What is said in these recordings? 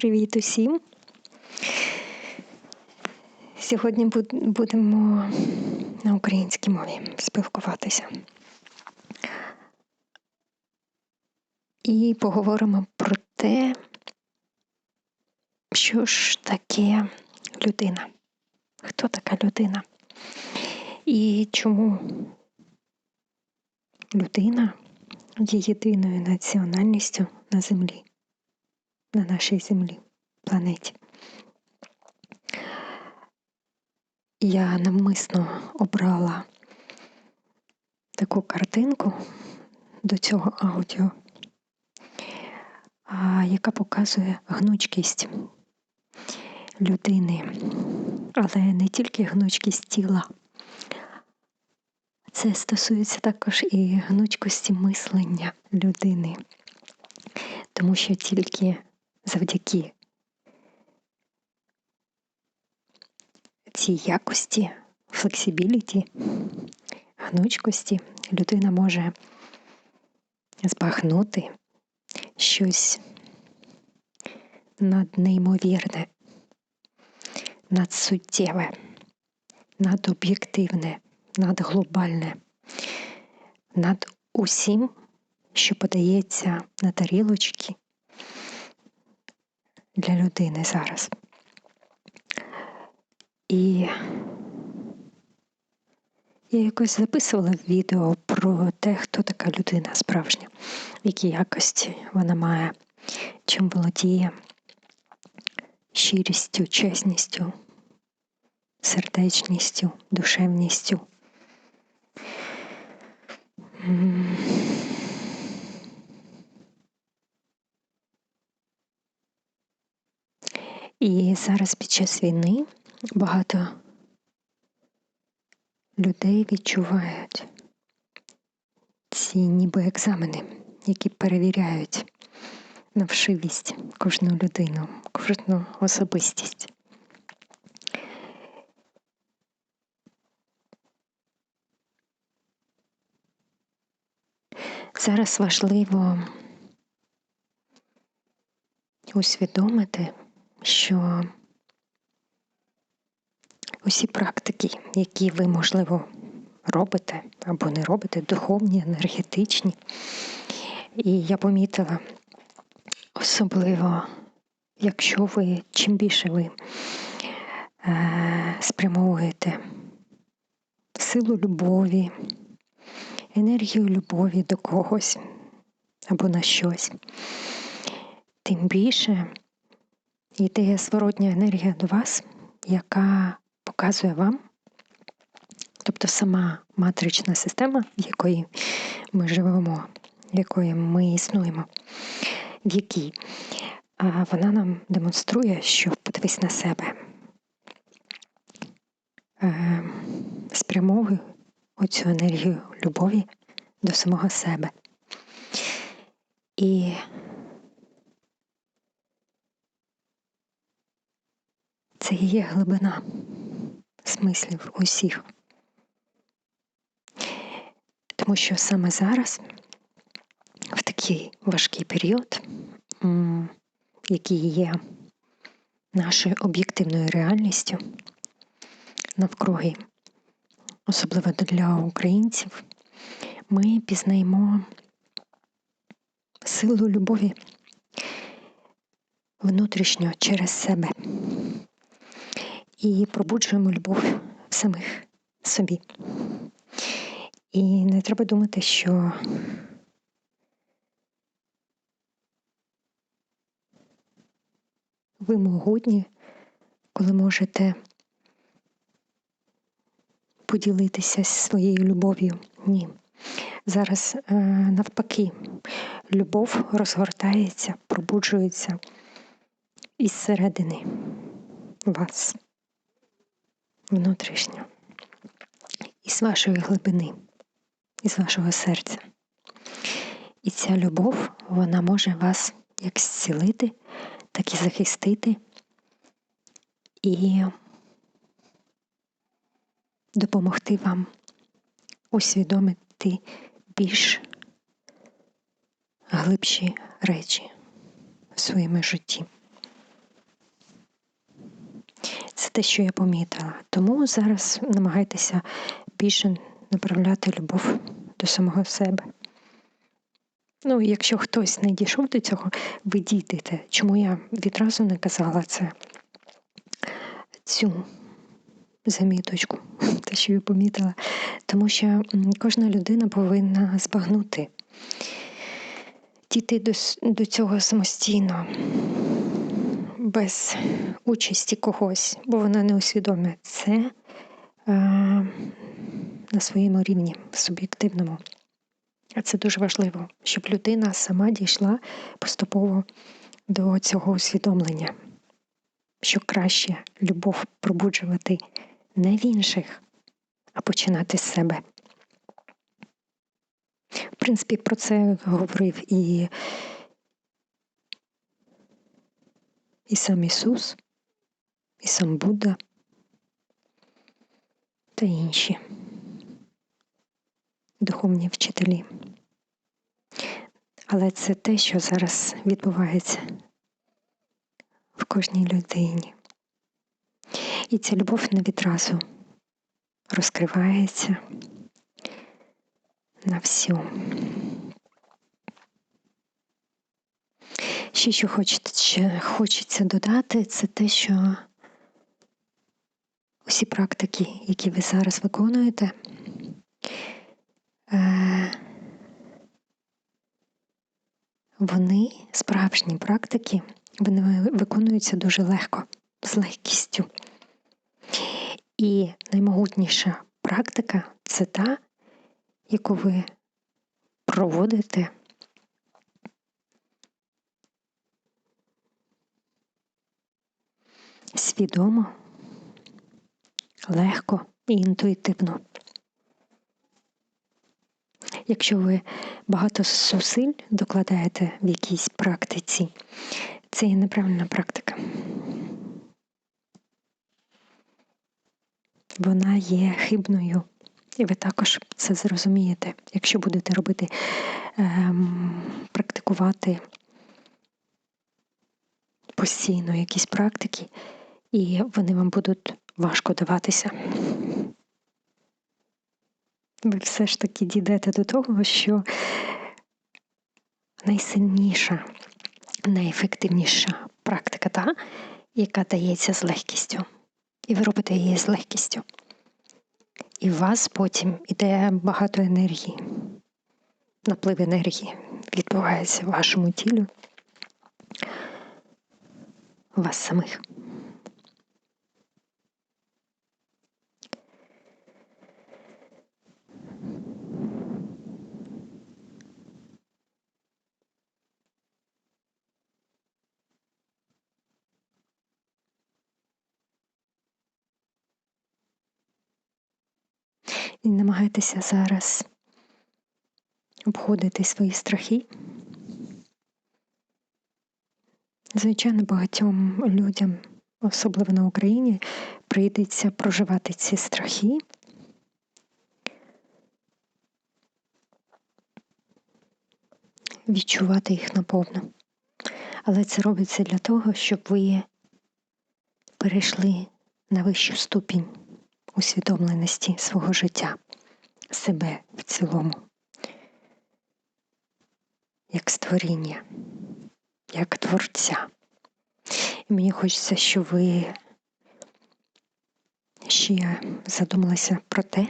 Привіт усім! Сьогодні будемо на українській мові спілкуватися. І поговоримо про те, що ж таке людина, хто така людина і чому людина є єдиною національністю на землі, на нашій землі, планеті. Я навмисно обрала таку картинку до цього аудіо, яка показує гнучкість людини, але не тільки гнучкість тіла. Це стосується також і гнучкості мислення людини, тому що тільки завдяки цій якості, флексибіліті, гнучкості людина може збагнути щось наднеймовірне, надсуттєве, надоб'єктивне, надглобальне, над усім, що подається на тарілочки для людини зараз. І я якось записувала відео про те, хто така людина справжня, які якості вона має, чим володіє щирістю, чесністю, сердечністю, душевністю. І зараз під час війни багато людей відчувають ці ніби екзамени, які перевіряють на вшивість кожну людину, кожну особистість. Зараз важливо усвідомити, що усі практики, які ви, можливо, робите або не робите, духовні, енергетичні. І я помітила, особливо, якщо ви чим більше ви е, спрямовуєте силу любові, енергію любові до когось або на щось, тим більше йде зворотня енергія до вас, яка показує вам, тобто сама матрична система, в якої ми живемо, в якої ми існуємо, в якій вона нам демонструє, що подивись на себе. Е, спрямовуй оцю енергію любові до самого себе. І це і є глибина смислів усіх. Тому що саме зараз, в такий важкий період, який є нашою об'єктивною реальністю навкруги, особливо для українців, ми пізнаємо силу любові внутрішньо через себе і пробуджуємо любов самих собі. І не треба думати, що ви могутні, коли можете поділитися своєю любов'ю. Ні. Зараз е, навпаки, любов розгортається, пробуджується із середини вас внутрішньо, із вашої глибини, із вашого серця. І ця любов, вона може вас як зцілити, так і захистити і допомогти вам усвідомити більш глибші речі в своєму житті. Те, що я помітила. Тому зараз намагайтеся більше направляти любов до самого себе. Ну, якщо хтось не дійшов до цього, ви дійдете. Чому я відразу не казала це? Цю заміточку, те, що я помітила, тому що кожна людина повинна збагнути, дійти до, до цього самостійно, без участі когось, бо вона не усвідомлює це а, на своєму рівні, суб'єктивному. А це дуже важливо, щоб людина сама дійшла поступово до цього усвідомлення, що краще любов пробуджувати не в інших, а починати з себе. В принципі, про це говорив і, і сам Ісус, і сам Будда та інші духовні вчителі. Але це те, що зараз відбувається в кожній людині. І ця любов не відразу розкривається на всю. Ще що хочеться, хочеться додати, це те, що усі практики, які ви зараз виконуєте, е, вони справжні практики, вони виконуються дуже легко, з легкістю. І наймогутніша практика це та, яку ви проводите свідомо, легко і інтуїтивно. Якщо ви багато зусиль докладаєте в якійсь практиці, це є неправильна практика. Вона є хибною, і ви також це зрозумієте, якщо будете робити, ем, практикувати постійно якісь практики, і вони вам будуть важко даватися ви все ж таки дійдете до того, що найсильніша, найефективніша практика та, яка дається з легкістю. І ви робите її з легкістю. І у вас потім іде багато енергії, наплив енергії відбувається в вашому тілі, у вас самих. І намагайтеся зараз обходити свої страхи. Звичайно, багатьом людям, особливо на Україні, прийдеться проживати ці страхи. Відчувати їх наповну. Але це робиться для того, щоб ви перейшли на вищу ступінь усвідомленості свого життя, себе в цілому, як створіння, як творця. І мені хочеться, щоб ви ще задумалися про те,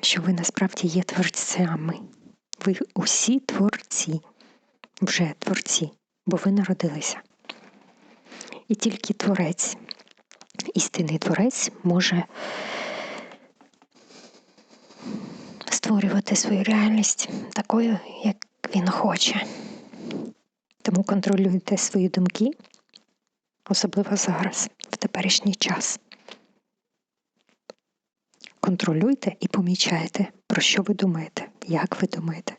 що ви насправді є творцями. Ви усі творці, вже творці, бо ви народилися. І тільки творець істинний творець може створювати свою реальність такою, як він хоче. Тому контролюйте свої думки, особливо зараз, в теперішній час. Контролюйте і помічайте, про що ви думаєте, як ви думаєте,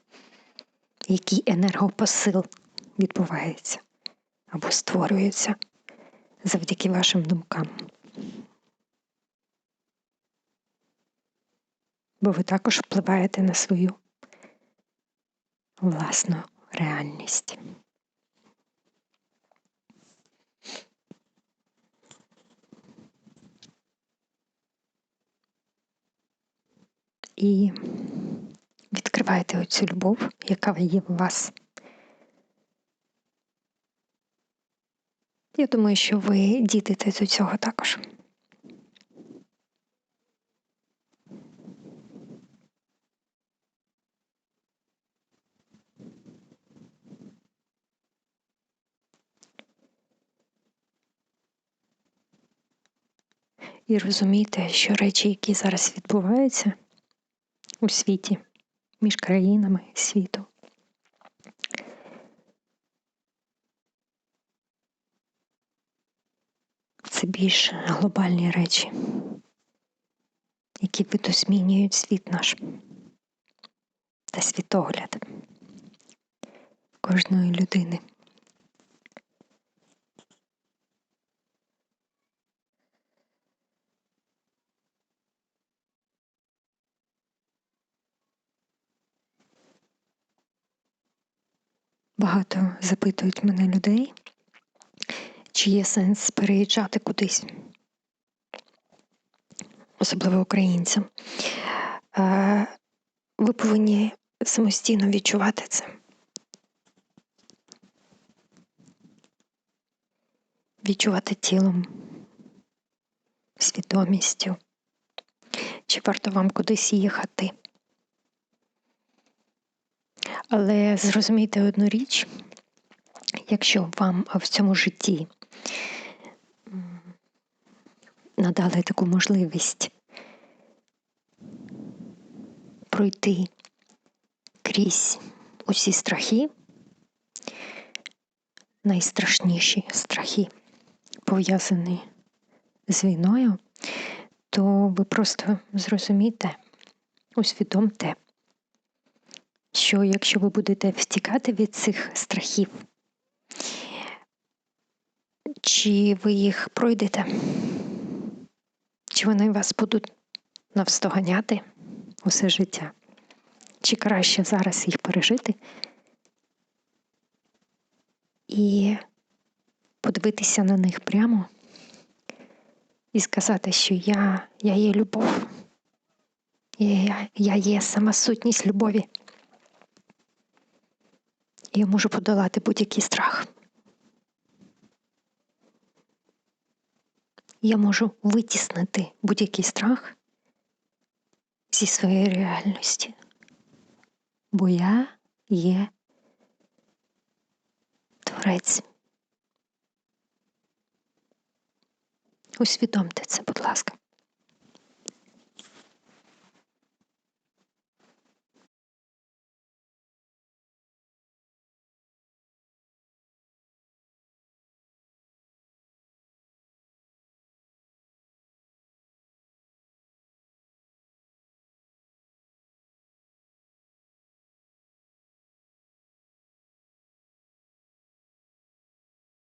який енергопосил відбувається або створюється завдяки вашим думкам. бо ви також впливаєте на свою власну реальність. І відкривайте оцю любов, яка є в вас. Я думаю, що ви дітите до цього також. І розумійте, що речі, які зараз відбуваються у світі, між країнами світу, це більш глобальні речі, які видозмінюють світ наш та світогляд кожної людини. Багато запитують мене людей, чи є сенс переїжджати кудись, особливо українцям. Е, ви повинні самостійно відчувати це. Відчувати тілом, свідомістю, чи варто вам кудись їхати. Але зрозумійте одну річ, якщо вам в цьому житті надали таку можливість пройти крізь усі страхи, найстрашніші страхи, пов'язані з війною, то ви просто зрозумієте, усвідомте, що якщо ви будете втікати від цих страхів, чи ви їх пройдете, чи вони вас будуть навстоганяти усе життя, чи краще зараз їх пережити і подивитися на них прямо і сказати, що я, я є любов, я, я є сама сутність любові. Я можу подолати будь-який страх. Я можу витіснити будь-який страх зі своєї реальності, бо я є творець. Усвідомте це, будь ласка.